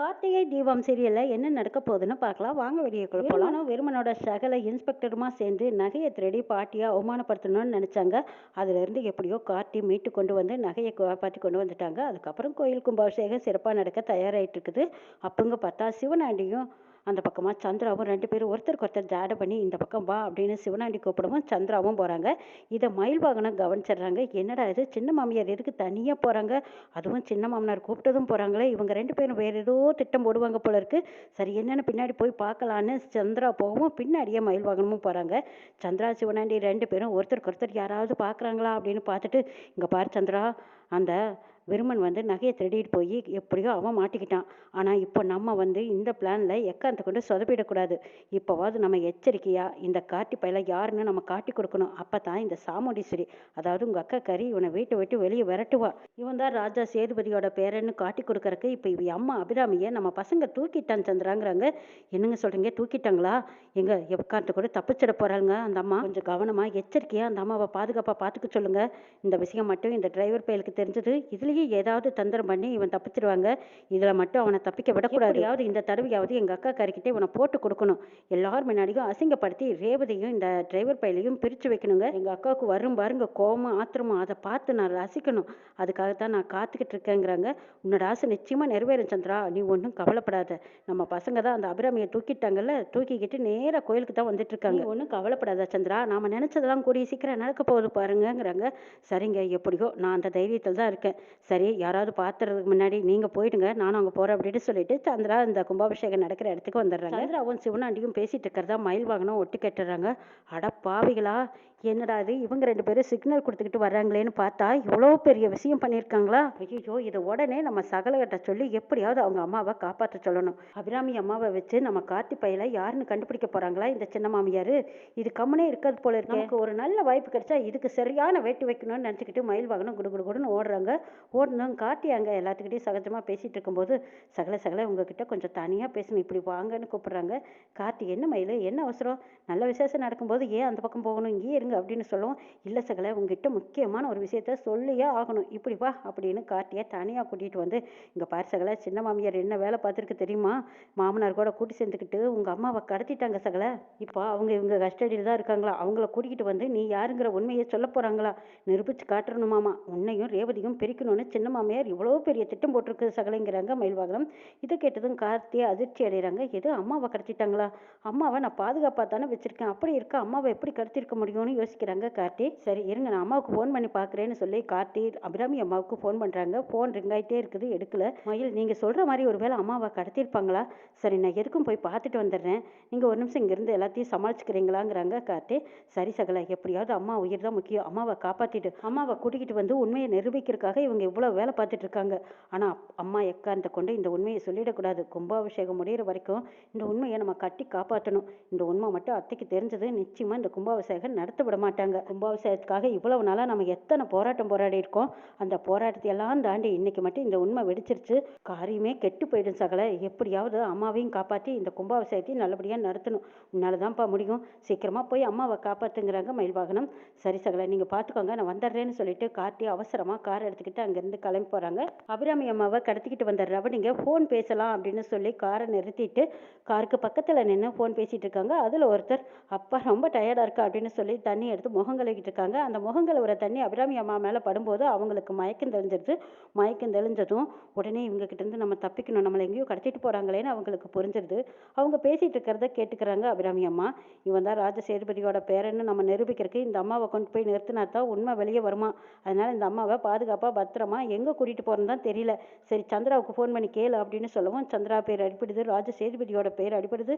கார்த்திகை தீபம் சீரியலில் என்ன நடக்க போகுதுன்னு பார்க்கலாம். வாங்க வெளியேக்குள்ள போகலாம் வெறுமனோட சகல இன்ஸ்பெக்டருமா சேர்ந்து நகையை திருடி பாட்டியை அவமானப்படுத்தணும்னு நினச்சாங்க. அதுலேருந்து எப்படியோ கார்த்தி மீட்டு கொண்டு வந்து நகையை காப்பாற்றி கொண்டு வந்துட்டாங்க. அதுக்கப்புறம் கோயில் கும்பாபிஷேகம் சிறப்பாக நடக்க தயாராகிட்டு இருக்குது. அப்போங்க பார்த்தா சிவனாண்டியும் அந்த பக்கமாக சந்திராவும் ரெண்டு பேரும் ஒருத்தருக்கு ஒருத்தர் ஜாட பண்ணி இந்த பக்கம் வா அப்படின்னு சிவனாண்டி கூப்பிடவும் சந்திராவும் போகிறாங்க இதை மயில் வாகனம் கவனிச்சிடுறாங்க. என்னடா இது? சின்ன மாமியார் எதுக்கு தனியாக போகிறாங்க அதுவும் சின்ன மாமனார் கூப்பிட்டதும் போகிறாங்களே இவங்க ரெண்டு பேரும் வேறு ஏதோ திட்டம் போடுவாங்க போல இருக்கு. சரி என்னென்ன பின்னாடி போய் பார்க்கலான்னு சந்திரா போகவும் பின்னாடியே மயில் வாகனமும் போகிறாங்க சந்திரா சிவனாண்டி ரெண்டு பேரும் ஒருத்தருக்கு ஒருத்தர் யாராவது பார்க்குறாங்களா அப்படின்னு பார்த்துட்டு இங்கே பாரு சந்திரா அந்த விருமன் வந்து நகையை திருடிட்டு போய் எப்படியோ அவன் மாட்டிக்கிட்டான். ஆனால் இப்போ நம்ம வந்து இந்த பிளானில் எக்காந்த கொண்டு சொதப்பிடக்கூடாது. இப்போவாவது நம்ம எச்சரிக்கையாக இந்த காட்டி பயில யாருன்னு நம்ம காட்டி கொடுக்கணும். அப்போ தான் இந்த சாமுண்டீஸ்வரி அதாவது உங்கள் அக்கா கறி இவனை வீட்டை விட்டு வெளியே விரட்டுவா. இவன் தான் ராஜா சேதுபதியோட பேரன்னு காட்டி கொடுக்கறக்கு இப்போ இவ அம்மா அபிராமியை நம்ம பசங்க தூக்கிட்டான் சந்திராங்கிறாங்க. என்னங்க சொல்கிறீங்க தூக்கிட்டாங்களா? எங்க எக்காந்த கூட தப்பிச்சிட போகிறாங்க அந்த அம்மா? கொஞ்சம் கவனமாக எச்சரிக்கையாக அந்த அம்மாவை பாதுகாப்பாக பார்த்துக்க சொல்லுங்கள் இந்த விஷயம் மட்டும் இந்த டிரைவர் பயலுக்கு தெரிஞ்சது. இதுலேயே ஏதாவது தந்திரம் பண்ணி இவன் தப்பிச்சிடுவாங்க இதில் மட்டும் அவனை தப்பிக்க விடக்கூடாது இந்த தடவையாவது எங்கள் அக்கா காரிக்கிட்ட இவனை போட்டு கொடுக்கணும். எல்லார் முன்னாடியும் அசிங்கப்படுத்தி ரேவதியும் இந்த டிரைவர் பையிலையும் பிரித்து வைக்கணுங்க. எங்கள் அக்காவுக்கு வரும் பாருங்க கோபம் ஆத்திரமும் அதை பார்த்து நான் ரசிக்கணும். அதுக்காகத்தான் நான் காத்துக்கிட்டு இருக்கேங்கிறாங்க. உன்னோட ஆசை நிச்சயமாக நிறைவேறும் சந்திரா. நீ ஒன்றும் கவலைப்படாத. நம்ம பசங்க தான் அந்த அபிராமியை தூக்கிட்டாங்கல்ல தூக்கிக்கிட்டு நேராக கோயிலுக்கு தான் வந்துட்டு இருக்காங்க. ஒன்றும் கவலைப்படாத சந்திரா. நாம நினச்சதெல்லாம் கூடிய சீக்கிரம் நடக்க போகுது பாருங்கங்கிறாங்க. சரிங்க எப்படியோ நான் அந்த தைரியத்தில் தான் இருக்கேன். சரி யாராவது பார்த்துறதுக்கு முன்னாடி நீங்கள் போயிடுங்க நானும் அங்கே போகிறேன் அப்படின்னு சொல்லிட்டு சந்திரா இந்த கும்பாபிஷேகம் நடக்கிற இடத்துக்கு வந்துடுறாங்க. சந்திராவும் சிவனாண்டியும் பேசிட்டு இருக்கிறதா மயில் வாகனம் ஒட்டு கேட்டுறாங்க. அட பாவிகளா என்னடா இது? இவங்க ரெண்டு பேரும் சிக்னல் கொடுத்துக்கிட்டு வர்றாங்களேன்னு பார்த்தா இவ்வளோ பெரிய விஷயம் பண்ணியிருக்காங்களா? ஐயோ இதை உடனே நம்ம சகலகட்ட சொல்லி எப்படியாவது அவங்க அம்மாவை காப்பாற்ற சொல்லணும். அபிராமி அம்மாவை வச்சு நம்ம கார்த்தி பையில யாருன்னு கண்டுபிடிக்க போறாங்களா இந்த சின்ன மாமியார்? இது கம்மனே இருக்காது போல இருக்கு. நமக்கு ஒரு நல்ல வாய்ப்பு கிடைச்சா இதுக்கு சரியான வேட்டு வைக்கணும்னு நினச்சிக்கிட்டு மயில் வாகனம் குடு குடு குடுன்னு ஓடுறாங்க. ஓடணும். கார்த்தி அங்கே எல்லாத்துக்கிட்டையும் சகஜமாக பேசிட்டு இருக்கும்போது சகல சகல உங்ககிட்ட கொஞ்சம் தனியாக பேசணும். இப்படி வாங்கன்னு கூப்பிடுறாங்க. கார்த்தி என்ன மயில்? என்ன அவசரம்? நல்ல விசேஷம் நடக்கும்போது ஏன் அந்த பக்கம் போகணும்? இங்கேயே இருங்க. அப்படின்னு சொல்லுவோம். இல்லை சகல உங்ககிட்ட முக்கியமான ஒரு விஷயத்த சொல்லியே ஆகணும். இப்படி வா அப்படின்னு கார்த்தியை தனியாக கூட்டிகிட்டு வந்து இங்கே பாரு சகல சின்ன மாமியார் என்ன வேலை பார்த்துருக்கு தெரியுமா? மாமனார் கூட கூட்டி சேர்ந்துக்கிட்டு உங்கள் அம்மாவை கடத்திட்டாங்க சகல. இப்போ அவங்க இவங்க கஸ்டடியில் தான் இருக்காங்களா? அவங்கள கூட்டிகிட்டு வந்து நீ யாருங்கிற உண்மையை சொல்ல போகிறாங்களா நிரூபிச்சு காட்டணுமாமா உன்னையும் ரேவதியும் பிரிக்கணும்னு சின்ன மாமியார் இவ்வளோ பெரிய திட்டம் போட்டிருக்கு சகலைங்கிறாங்க மயில்வாகனம் இதை கேட்டதும் கார்த்தியை அதிர்ச்சி அடைகிறாங்க எது அம்மாவை கடத்திட்டாங்களா? அம்மாவை நான் பாதுகாப்பாக தானே வச்சுருக்கேன். அப்படி இருக்க அம்மாவை எப்படி கடத்திருக்க முடியும்னு யோசிக்கிறாங்க கார்த்தி. சரி இருங்க நான் அம்மாவுக்கு ஃபோன் பண்ணி பார்க்குறேன்னு சொல்லி கார்த்தி அபிராமி அம்மாவுக்கு ஃபோன் பண்ணுறாங்க ஃபோன் ரிங் ஆகிட்டே இருக்குது எடுக்கல. மயில் நீங்கள் சொல்கிற மாதிரி ஒருவேளை அம்மாவை கடத்திருப்பாங்களா சரி நான் எதுக்கும் போய் பார்த்துட்டு வந்துடுறேன். நீங்கள் ஒரு நிமிஷம் இங்கேருந்து எல்லாத்தையும் சமாளிச்சுக்கிறீங்களாங்கிறாங்க கார்த்தி. சரி சகல எப்படியாவது அம்மா உயிர் தான் முக்கியம். அம்மாவை காப்பாற்றிட்டு அம்மாவை கூட்டிகிட்டு வந்து உண்மையை நிரூபிக்கிறதுக்காக இவங்க இவ்வளோ வேலை பார்த்துட்டு இருக்காங்க. ஆனால் அம்மா எக்காந்த கொண்டு இந்த உண்மையை சொல்லிடக்கூடாது. கும்பாபிஷேகம் முடியிற வரைக்கும் இந்த உண்மையை நம்ம கட்டி காப்பாற்றணும் இந்த உண்மை மட்டும் அத்தைக்கு தெரிஞ்சது. நிச்சயமாக இந்த கும்பாபிஷேகம் நடத்தப்படும் விட மாட்டாங்க கும்பாபிஷேகத்துக்காக இவ்வளவு நாளாக நம்ம எத்தனை போராட்டம் போராடி இருக்கோம் அந்த போராட்டத்தை எல்லாம் தாண்டி இன்னைக்கு மட்டும் இந்த உண்மை வெடிச்சிருச்சு. காரியமே கெட்டு போயிடும் சகல. எப்படியாவது அம்மாவையும் காப்பாற்றி இந்த கும்பாபிஷேகத்தையும் நல்லபடியாக நடத்தணும். உன்னால தான்ப்பா முடியும். சீக்கிரமாக போய் அம்மாவை காப்பாற்றுங்கிறாங்க மயில் வாகனம் சரி சகல நீங்கள் பார்த்துக்கோங்க நான் வந்துடுறேன்னு சொல்லிட்டு கார்த்தி அவசரமாக கார் எடுத்துக்கிட்டு அங்கேருந்து கிளம்பி போகிறாங்க அபிராமி அம்மாவை கடத்திக்கிட்டு வந்த ரவணிங்க ஃபோன் பேசலாம் அப்படின்னு சொல்லி காரை நிறுத்திட்டு காருக்கு பக்கத்தில் நின்று ஃபோன் பேசிகிட்டு இருக்காங்க. அதில் ஒருத்தர் அப்பா ரொம்ப டயர்டாக இருக்கா? அப்படின்னு சொல்லி தண்ணி தண்ணி எடுத்து முகம் கழுவிட்டு இருக்காங்க. அந்த முகம் கழுவுற தண்ணி அபிராமி அம்மா மேலே படும்போது அவங்களுக்கு மயக்கம் தெளிஞ்சிருது. மயக்கம் தெளிஞ்சதும் உடனே இவங்க கிட்டேருந்து நம்ம தப்பிக்கணும். நம்மளை எங்கேயோ கடத்திட்டு போகிறாங்களேன்னு அவங்களுக்கு புரிஞ்சிருது. அவங்க பேசிகிட்டு இருக்கிறத கேட்டுக்கிறாங்க அபிராமி அம்மா. இவன் தான் ராஜ சேதுபதியோட பேரன்னு நம்ம நிரூபிக்கிறதுக்கு இந்த அம்மாவை கொண்டு போய் நிறுத்தினா தான் உண்மை வெளியே வருமா? அதனால இந்த அம்மாவை பாதுகாப்பாக பத்திரமா எங்கே கூட்டிகிட்டு போகிறேன்னு தான் தெரியல. சரி சந்திராவுக்கு ஃபோன் பண்ணி கேளு அப்படின்னு சொல்லவும் சந்திரா பேர் அடிப்படுது ராஜ சேதுபதியோட பேர் அடிப்படுது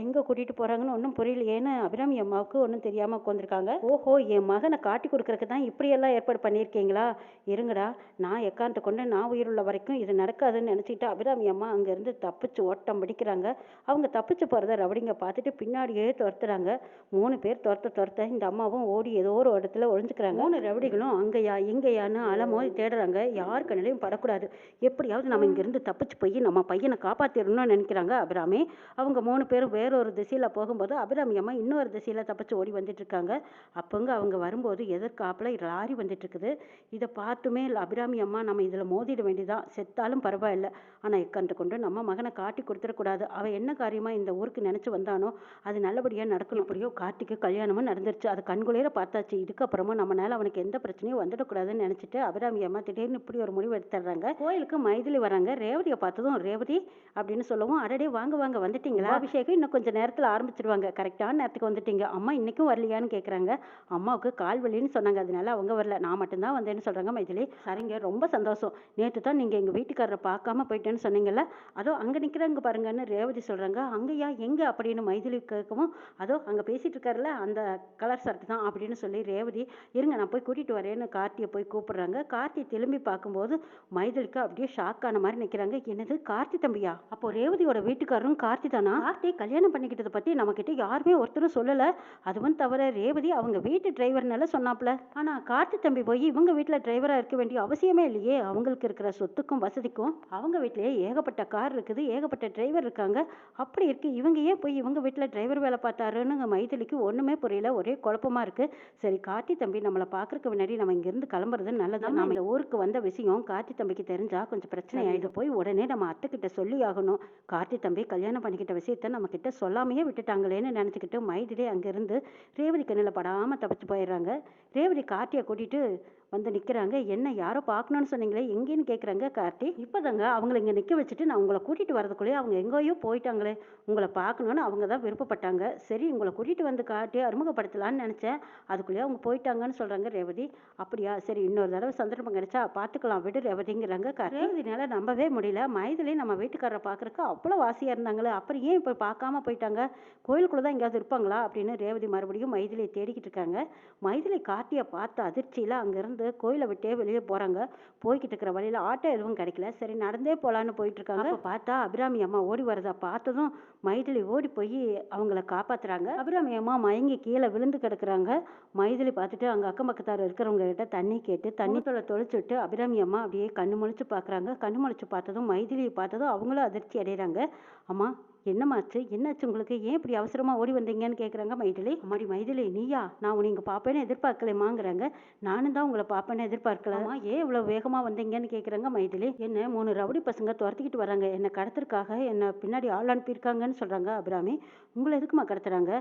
எங்கே கூட்டிகிட்டு போகிறாங்கன்னு ஒன்றும் புரியல ஏன்னு அபிராமி அம்மாவுக்கு ஒன்றும் தெரியாமல் உட்காந்துருக்காங்க ஓஹோ என் மகனை காட்டி கொடுக்கறதுக்கு தான் இப்படியெல்லாம் ஏற்பாடு பண்ணியிருக்கீங்களா? இருங்கடா நான் எக்காந்த கொண்டு நான் உயிருள்ள வரைக்கும் இது நடக்காதுன்னு நினச்சிக்கிட்டு அபிராமி அம்மா அங்கேருந்து தப்பிச்சு ஓட்டம் பிடிக்கிறாங்க. அவங்க தப்பிச்சு போகிறத ரவடிங்க பார்த்துட்டு பின்னாடியே துரத்துறாங்க. மூணு பேர் துரத்த துரத்த இந்த அம்மாவும் ஓடி ஏதோ ஒரு இடத்துல ஒளிஞ்சுக்கிறாங்க. மூணு ரவடிகளும் அங்கேயா இங்கேயான்னு அலமோதி தேடுறாங்க. யார் கண்ணிலையும் படக்கூடாது. எப்படியாவது நம்ம இங்கேருந்து தப்பிச்சு போய் நம்ம பையனை காப்பாற்றிடணும்னு நினைக்கிறாங்க அபிராமி. அவங்க மூணு பேரும் வேற ஒரு திசையில் போகும்போது அபிராமி அம்மா இன்னொரு திசையில் தப்பிச்சு ஓடி வந்துட்டு இருக்காங்க. அப்போங்க அவங்க வரும்போது எதிர்காப்புல லாரி வந்துட்டு இருக்குது இதை பார்த்துமே அபிராமி அம்மா நம்ம இதில் மோதிட வேண்டியதான் செத்தாலும் பரவாயில்ல. ஆனால் எக்கன்று கொண்டு நம்ம மகனை காட்டி கொடுத்துடக்கூடாது. அவன் என்ன காரியமாக இந்த ஊருக்கு நினச்சி வந்தானோ அது நல்லபடியாக நடக்கணும். எப்படியோ கார்த்திக்கு கல்யாணமும் நடந்துருச்சு. அது கண்குளிர பார்த்தாச்சு. இதுக்கப்புறமா நம்மளால அவனுக்கு எந்த பிரச்சனையும் வந்துடக்கூடாதுன்னு நினச்சிட்டு அபிராமி அம்மா திடீர்னு இப்படி ஒரு முடிவு எடுத்துடுறாங்க. கோயிலுக்கு மைதிலி வராங்க. ரேவதியை பார்த்ததும் ரேவதி அப்படின்னு சொல்லவும் அடடே வாங்க வாங்க வந்துட்டீங்களா? அபிஷேகம் இன்னும் கொஞ்சம் நேரத்தில் ஆரம்பிச்சிருவாங்க. கரெக்டான நேரத்துக்கு வந்துட்டீங்க. அம்மா இன்னைக்கும் வரலையான்னு கேட்குறாங்க அம்மாவுக்கு கால் வலின்னு சொன்னாங்க. அதனால அவங்க வரல. நான் மட்டும்தான் வந்தேன்னு சொல்கிறாங்க மைதிலி. சரிங்க. ரொம்ப சந்தோஷம். நேற்று தான் நீங்கள் எங்கள் வீட்டுக்காரரை பார்க்காம போயிட்டேன்னு சொன்னீங்கல்ல? அதோ அங்கே நிற்கிறாங்க பாருங்கன்னு ரேவதி சொல்கிறாங்க அங்கேயா? எங்கே? அப்படின்னு மைதிலி கேட்கவும் அதோ அங்கே பேசிகிட்டு இருக்காருல்ல அந்த கலர் ஷர்ட் தான் அப்படின்னு சொல்லி ரேவதி இருங்க நான் போய் கூட்டிகிட்டு வரேன்னு கார்த்தியை போய் கூப்பிடுறாங்க. கார்த்தி திரும்பி பார்க்கும்போது மைதிலுக்கு அப்படியே ஷாக் ஆன மாதிரி நிற்கிறாங்க என்னது? கார்த்தி தம்பியா? அப்போ ரேவதியோட வீட்டுக்காரரும் கார்த்தி தானா? கார்த்தி கல்யாணம் பண்ணிக்கிட்டதை பற்றி நம்மக்கிட்ட யாருமே ஒருத்தரும் சொல்லலை. அதுவும் தவிர ரேவதி அவங்க வீட்டு டிரைவர்னால சொன்னாப்ல ஆனால் கார்த்தி தம்பி போய் இவங்க வீட்டில் டிரைவராக இருக்க வேண்டிய அவசியமே இல்லையே. அவங்களுக்கு இருக்கிற சொத்துக்கும் வசதிக்கும் அவங்க வீட்டிலேயே ஏகப்பட்ட கார் இருக்குது ஏகப்பட்ட டிரைவர் இருக்காங்க. அப்படி இருக்கு. இவங்க ஏன் போய் இவங்க வீட்டில் டிரைவர் வேலை பார்த்தாருன்னு மைதிலிக்கு ஒன்றுமே புரியல. ஒரே குழப்பமா இருக்கு. சரி கார்த்தி தம்பி நம்மளை பார்க்கறதுக்கு முன்னாடி நம்ம இங்கிருந்து கிளம்புறது நல்லது. நம்ம இந்த ஊருக்கு வந்த விஷயம் கார்த்தி தம்பிக்கு தெரிஞ்சா கொஞ்சம் பிரச்சனை ஆயிடும். போய் உடனே நம்ம அத்தை கிட்ட சொல்லி ஆகணும். கார்த்தி தம்பி கல்யாணம் பண்ணிக்கிட்ட விஷயத்த நம்ம கிட்ட சொல்லாமையே விட்டுட்டாங்களேன்னு நினச்சிக்கிட்டு மைதிலே அங்கிருந்து ரேவதி கண்ணில் படாமல் தப்பிச்சு போயிடுறாங்க. ரேவதி கார்த்தியை கூட்டிகிட்டு வந்து நிற்கிறாங்க என்ன யாரோ பார்க்கணுன்னு சொன்னீங்களே எங்கேன்னு கேட்குறாங்க கார்த்தி. இப்போதாங்க அவங்கள இங்கே நிற்க வச்சுட்டு நான் உங்களை கூட்டிகிட்டு வரதுக்குள்ளேயே அவங்க எங்கேயோ போயிட்டாங்களே. உங்களை பார்க்கணுன்னு அவங்க தான் விருப்பப்பட்டாங்க. சரி உங்களை கூட்டிகிட்டு வந்து காட்டி அறிமுகப்படுத்தலான்னு நினச்சேன். அதுக்குள்ளேயே அவங்க போயிட்டாங்கன்னு சொல்கிறாங்க ரேவதி. அப்படியா? சரி இன்னொரு தடவை சந்தர்ப்பம் கிடைச்சா பார்த்துக்கலாம். விடு ரேவதிங்கிறாங்க கார்த்தி. ரேவதினால நம்பவே முடியல. மைதிலே நம்ம வீட்டுக்காரரை பார்க்குறக்கு அவ்வளோ வாசியாக இருந்தாங்களே அப்புறம் ஏன் இப்போ பார்க்காம போயிட்டாங்க? கோயிலுக்குள்ளே தான் எங்கேயாவது இருப்பாங்களா? அப்படின்னு ரேவதி மறுபடியும் மைதிலியை தேடிக்கிட்டு இருக்காங்க. மைதிலி கார்த்தியை பார்த்த அதிர்ச்சியில் அங்கேருந்து கோயிலை விட்டே வெளியே போகிறாங்க போய்கிட்டு இருக்கிற வழியில் ஆட்டோ எதுவும் கிடைக்கல. சரி நடந்தே போகலான்னு போயிட்டு இருக்காங்க அப்போ பார்த்தா அபிராமி அம்மா ஓடி வரதா பார்த்ததும் மைதிலி ஓடி போய் அவங்கள காப்பாத்துறாங்க. அபிராமி அம்மா மயங்கி கீழே விழுந்து கிடக்குறாங்க. மைதிலி பார்த்துட்டு அங்கே அக்கம் பக்கத்தார் இருக்கிறவங்க கிட்ட தண்ணி கேட்டு தண்ணி தொலை தொலைச்சிட்டு அபிராமி அம்மா அப்படியே கண்ணு முழிச்சு பார்க்குறாங்க. கண்ணு முழிச்சு பார்த்ததும் மைதிலியை பார்த்ததும் அவங்களும் அதிர்ச்சி அடைகிறாங்க. அம்மா என்னம்மாச்சு? என்னாச்சு உங்களுக்கு? ஏன் இப்படி அவசரமாக ஓடி வந்தீங்கன்னு கேட்குறாங்க மைதிலி. அம்மாடி மைதிலி நீயா? நான் உன்னை இங்கே பார்ப்பேன்னு எதிர்பார்க்கலைமாங்கிறாங்க நானும் தான் உங்களை பார்ப்பேன்னு எதிர்பார்க்கலாமா ஏன் இவ்வளோ வேகமாக வந்தீங்கன்னு கேட்குறாங்க மைதிலி. என்ன மூணு ரவுடி பசங்க துரத்திக்கிட்டு வராங்க. என்னை கடத்துறதுக்காக என்னை பின்னாடி ஆள் அனுப்பியிருக்காங்கன்னு சொல்கிறாங்க அபிராமி. உங்களை எதுக்குமா கடத்துறாங்க?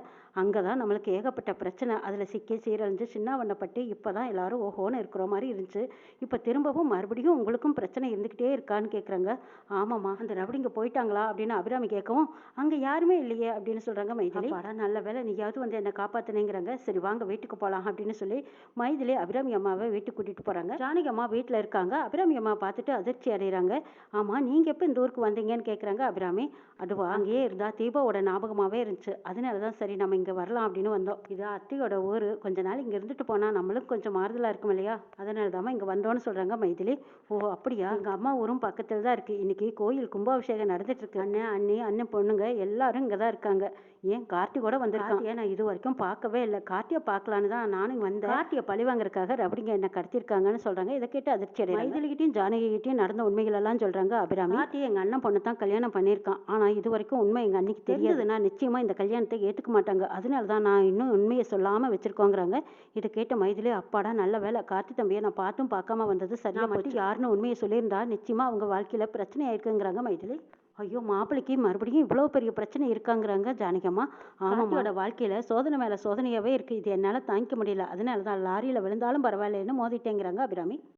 அங்கே தான் நம்மளுக்கு ஏகப்பட்ட பிரச்சனை. அதில் சிக்கி சீரழிஞ்சு சின்ன வண்ணப்பட்டு இப்போ தான் எல்லாரும் ஓஹோன்னு இருக்கிற மாதிரி இருந்துச்சு. இப்போ திரும்பவும் மறுபடியும் உங்களுக்கும் பிரச்சனை இருந்துக்கிட்டே இருக்கான்னு கேட்குறாங்க ஆமாம்மா அந்த ரவுடிங்க போயிட்டாங்களா அப்படின்னு அபிராமி கேட்கவும் அங்கே யாருமே இல்லையே அப்படின்னு சொல்கிறாங்க மைதிலி. படம் நல்ல வேலை நீயாவது வந்து என்னை காப்பாத்தினேங்கிறாங்க. சரி வாங்க வீட்டுக்கு போகலாம் அப்படின்னு சொல்லி மைதிலி அபிராமி அம்மாவை வீட்டுக்கு கூட்டிகிட்டு போகிறாங்க ஜானகி அம்மா வீட்டில் இருக்காங்க. அபிராமி அம்மா பார்த்துட்டு அதிர்ச்சி அடைகிறாங்க ஆமாம் நீங்கள் எப்போ இந்த ஊருக்கு வந்தீங்கன்னு கேட்குறாங்க அபிராமி. அதுவா? அங்கேயே இருந்தா தீபாவோட ஞாபகமாகவே இருந்துச்சு. அதனால தான் சரி நம்ம இங்கே வரலாம் அப்படின்னு வந்தோம். இது அத்தையோட ஊர். கொஞ்ச நாள் இங்கே இருந்துட்டு போனால் நம்மளுக்கு கொஞ்சம் மாறுதலாக இருக்கும் இல்லையா? அதனால தான் இங்கே வந்தோன்னு சொல்கிறாங்க மைதிலி. ஓ அப்படியா? எங்கள் அம்மா ஊரும் பக்கத்தில் தான் இருக்குது இன்னைக்கு கோயில் கும்பாபிஷேகம் நடந்துட்டு இருக்கு. அண்ணன் அண்ணி அண்ணன் பொண்ணுங்க எல்லாரும் இங்கே தான் இருக்காங்க. ஏன்? கார்த்தி கூட வந்திருக்கான். ஏன் நான் இது வரைக்கும் பார்க்கவே இல்லை. கார்த்தியை பார்க்கலான்னு தான் நானும் வந்தேன். கார்த்தியை பழி வாங்குறதுக்காக ரபடிங்க என்ன கடத்திருக்காங்கன்னு சொல்றாங்க. இதை கேட்டு அதிர்ச்சி அடைகிறாங்க மைதிலிகிட்டையும் ஜானகிகிட்டையும் நடந்த உண்மைகள் எல்லாம் சொல்றாங்க அபிராமி. கார்த்தி எங்க அண்ணன் பொண்ணு தான் கல்யாணம் பண்ணியிருக்கான். ஆனா இது வரைக்கும் உண்மை எங்க அன்னைக்கு தெரியாதுன்னா நிச்சயமா இந்த கல்யாணத்தை ஏத்துக்க மாட்டாங்க. அதனால தான் நான் இன்னும் உண்மையை சொல்லாம வச்சிருக்கோங்கிறாங்க. இதை கேட்ட மைதிலி அப்பாடா நல்ல வேலை. கார்த்தி தம்பியை நான் பார்த்தும் பார்க்காம வந்தது சரியா மட்டும் யாருன்னு உண்மையை சொல்லியிருந்தா நிச்சயமா அவங்க வாழ்க்கையில பிரச்சனை ஆயிருக்குங்கிறாங்க மைதிலி. ஐயோ மாப்பிள்ளைக்கு மறுபடியும் இவ்வளோ பெரிய பிரச்சனை இருக்காங்கிறாங்க ஜானகம்மா ஆமாம்மாவோட வாழ்க்கையில் சோதனை மேலே சோதனையாகவே இருக்குது இது என்னால் தாங்கிக்க முடியல. அதனால தான் லாரியில் விழுந்தாலும் பரவாயில்லன்னு மோதிட்டேங்கிறாங்க அபிராமி.